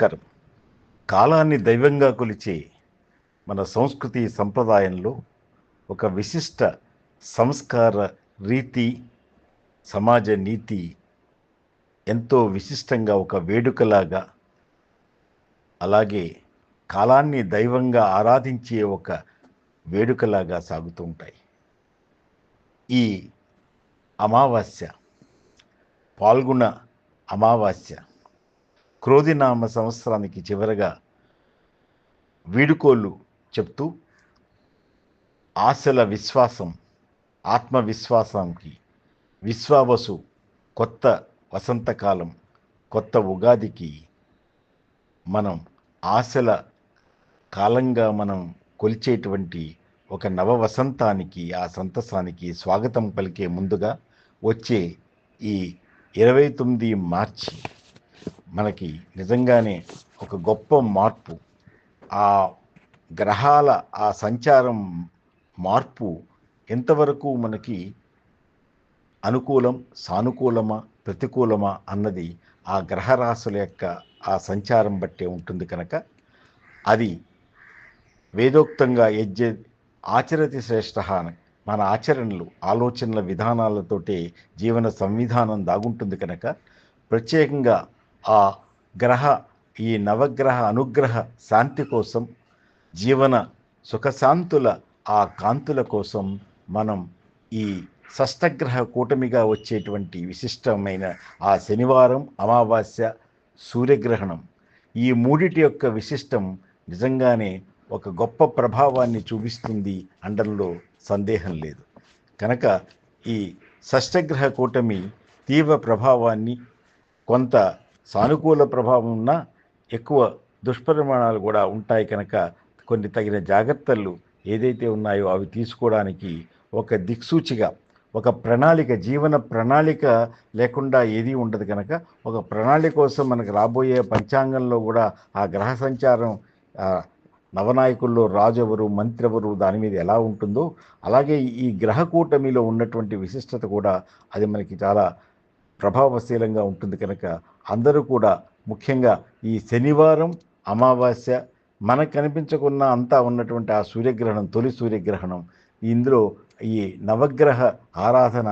నమస్కారం. కాలాన్ని దైవంగా కొలిచే మన సంస్కృతి సంప్రదాయంలో ఒక విశిష్ట సంస్కార రీతి సమాజ నీతి ఎంతో విశిష్టంగా ఒక వేడుకలాగా అలాగే కాలాన్ని దైవంగా ఆరాధించే ఒక వేడుకలాగా సాగుతూ ఉంటాయి. ఈ అమావాస్య పాల్గొన అమావాస్య క్రోధినామ సంవత్సరానికి చివరగా వీడుకోలు చెప్తూ ఆశల విశ్వాసం ఆత్మవిశ్వాసానికి విశ్వావసు కొత్త వసంతకాలం కొత్త ఉగాదికి మనం ఆశల కాలంగా మనం కొలిచేటువంటి ఒక నవ వసంతానికి ఆ సంతసానికి స్వాగతం పలికే ముందుగా వచ్చే ఈ ఇరవై తొమ్మిది మార్చి మనకి నిజంగానే ఒక గొప్ప మార్పు. ఆ గ్రహాల ఆ సంచారం మార్పు ఎంతవరకు మనకి అనుకూలం సానుకూలమా ప్రతికూలమా అన్నది ఆ గ్రహరాశుల యొక్క ఆ సంచారం బట్టే ఉంటుంది కనుక అది వేదోక్తంగా యజ్ఞ ఆచరతి శ్రేష్ఠ అని మన ఆచరణలు ఆలోచనల విధానాలతోటే జీవన సంవిధానం దాగుంటుంది కనుక ప్రత్యేకంగా ఆ గ్రహ ఈ నవగ్రహ అనుగ్రహ శాంతి కోసం జీవన సుఖశాంతుల ఆ కాంతుల కోసం మనం ఈ షష్టగ్రహ కూటమిగా వచ్చేటువంటి విశిష్టమైన ఆ శనివారం అమావాస్య సూర్యగ్రహణం. ఈ మూడిటి యొక్క విశిష్టం నిజంగానే ఒక గొప్ప ప్రభావాన్ని చూపిస్తుంది అండంలో సందేహం లేదు. కనుక ఈ షష్టగ్రహ కూటమి తీవ్ర ప్రభావాన్ని కొంత సానుకూల ప్రభావం ఉన్న ఎక్కువ దుష్పరిమాణాలు కూడా ఉంటాయి కనుక కొన్ని తగిన జాగ్రత్తలు ఏదైతే ఉన్నాయో అవి తీసుకోవడానికి ఒక దిక్సూచిగా ఒక ప్రణాళిక జీవన ప్రణాళిక లేకుండా ఏది ఉండదు కనుక ఒక ప్రణాళిక కోసం మనకు రాబోయే పంచాంగంలో కూడా ఆ గ్రహ సంచారం నవనాయకుల్లో రాజు ఎవరు మంత్రి ఎవరు దాని మీద ఎలా ఉంటుందో అలాగే ఈ గ్రహ కూటమిలో ఉన్నటువంటి విశిష్టత కూడా అది మనకి చాలా ప్రభావశీలంగా ఉంటుంది కనుక అందరూ కూడా ముఖ్యంగా ఈ శనివారం అమావాస్య మనకు కనిపించకున్న అంతా ఉన్నటువంటి ఆ సూర్యగ్రహణం తొలి సూర్యగ్రహణం. ఇందులో ఈ నవగ్రహ ఆరాధన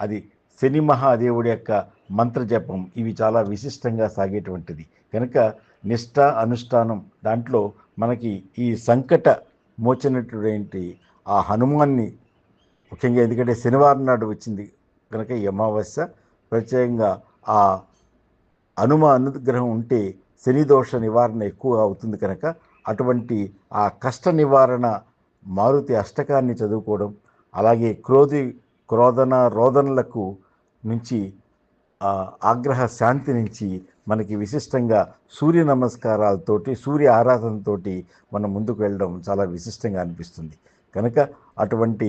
అది శని మహాదేవుడి యొక్క మంత్రజపం ఇవి చాలా విశిష్టంగా సాగేటువంటిది. కనుక నిష్ఠ అనుష్ఠానం దాంట్లో మనకి ఈ సంకట మోచినటువంటి ఆ హనుమాన్ని ముఖ్యంగా ఎందుకంటే శనివారం నాడు వచ్చింది కనుక ఈ అమావాస్య ప్రత్యేకంగా ఆ హనుమ అనుగ్రహం ఉంటే శని దోష నివారణ ఎక్కువ అవుతుంది కనుక అటువంటి ఆ కష్ట నివారణ మారుతి అష్టకాన్ని చదువుకోవడం అలాగే క్రోధి క్రోధన రోదనలకు నుంచి ఆగ్రహ శాంతి నుంచి మనకి విశిష్టంగా సూర్య నమస్కారాలతోటి సూర్య ఆరాధనతోటి మనం ముందుకు వెళ్ళడం చాలా విశిష్టంగా అనిపిస్తుంది. కనుక అటువంటి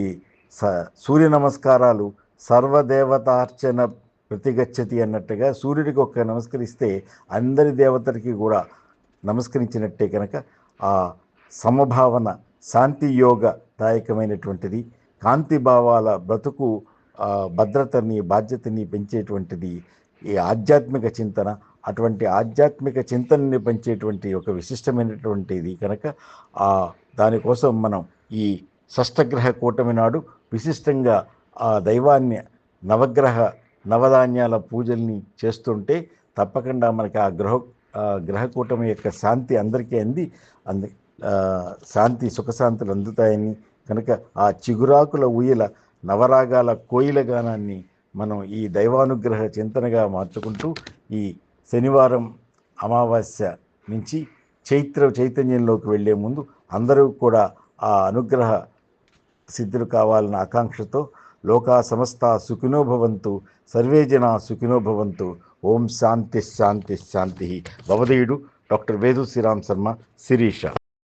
స సూర్య నమస్కారాలు సర్వదేవతార్చన ప్రతిగచ్చతి అన్నట్టుగా సూర్యుడికి ఒక్క నమస్కరిస్తే అందరి దేవతలకి కూడా నమస్కరించినట్టే కనుక ఆ సమభావన శాంతి యోగదాయకమైనటువంటిది కాంతి భావాల బ్రతుకు భద్రతని బాధ్యతని పెంచేటువంటిది ఈ ఆధ్యాత్మిక చింతన. అటువంటి ఆధ్యాత్మిక చింతనని పెంచేటువంటి ఒక విశిష్టమైనటువంటిది కనుక ఆ దానికోసం మనం ఈ షష్టగ్రహ కూటమి నాడు విశిష్టంగా ఆ దైవాన్ని నవగ్రహ నవధాన్యాల పూజల్ని చేస్తుంటే తప్పకుండా మనకి ఆ గ్రహ గ్రహకూటమి యొక్క శాంతి అందరికీ అంది. అంది శాంతి సుఖశాంతులు అందుతాయని కనుక ఆ చిగురాకుల ఊయల నవరాగాల కోయిల గానాన్ని మనం ఈ దైవానుగ్రహ చింతనగా మార్చుకుంటూ ఈ శనివారం అమావాస్య నుంచి చైత్ర చైతన్యంలోకి వెళ్ళే ముందు అందరూ కూడా ఆ అనుగ్రహ సిద్ధులు కావాలన్న ఆకాంక్షతో లోకా సమస్త సుఖినోభవంతు సర్వే జన సుఖినోభవంతు ఓం శాంతి శాంతి శాంతి. భవదీయుడు డాక్టర్ వేదు శ్రీరామ్ శర్మ శిరీష.